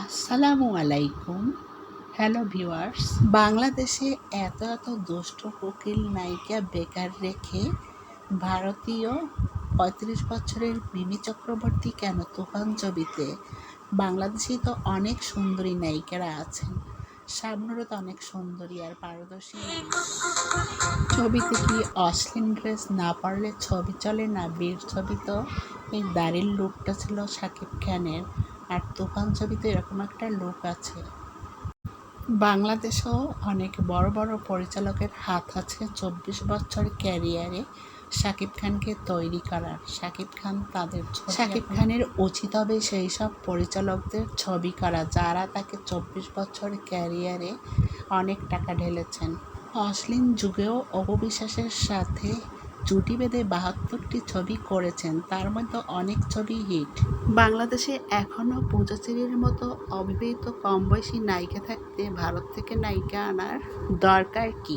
আসসালামু আলাইকুম। Hello viewers বাংলাদেশে এত এত দুষ্ট কোকিল নায়িকা বেকার রেখে ভারতীয় পঁয়ত্রিশ বছরের মিমি চক্রবর্তী কেন তুফান ছবিতে বাংলাদেশে তো অনেক সুন্দরী নায়িকারা আছেন। শাবনুরও তো অনেক সুন্দরী আর পারদর্শী। ছবিতে কি অশ্লীল ড্রেস না পারলে ছবি চলে না বীর ছবি তো? এই দাড়ির লুকটা ছিল শাকিব খানের। আর তুফান ছবিতে এরকম একটা লুক আছে। বাংলাদেশেও অনেক বড় বড় পরিচালকের হাত আছে চব্বিশ বছর ক্যারিয়ারে শাকিব খানকে তৈরি করার। শাকিব খান তাদের শাকিব খানের উচিত হবে সেই সব পরিচালকদের ছবি করা, যারা তাকে চব্বিশ বছর ক্যারিয়ারে অনেক টাকা ঢেলেছেন। অশ্লীল যুগেও অপবিশ্বাসের সাথে জুটি বেঁধে বাহাত্তরটি ছবি করেছেন, তার মধ্যে অনেক ছবি হিট। বাংলাদেশে এখনও পূজাচেরির মতো অবিবাহিত কম বয়সী নায়িকা থাকতে ভারত থেকে নায়িকা আনার দরকার কি?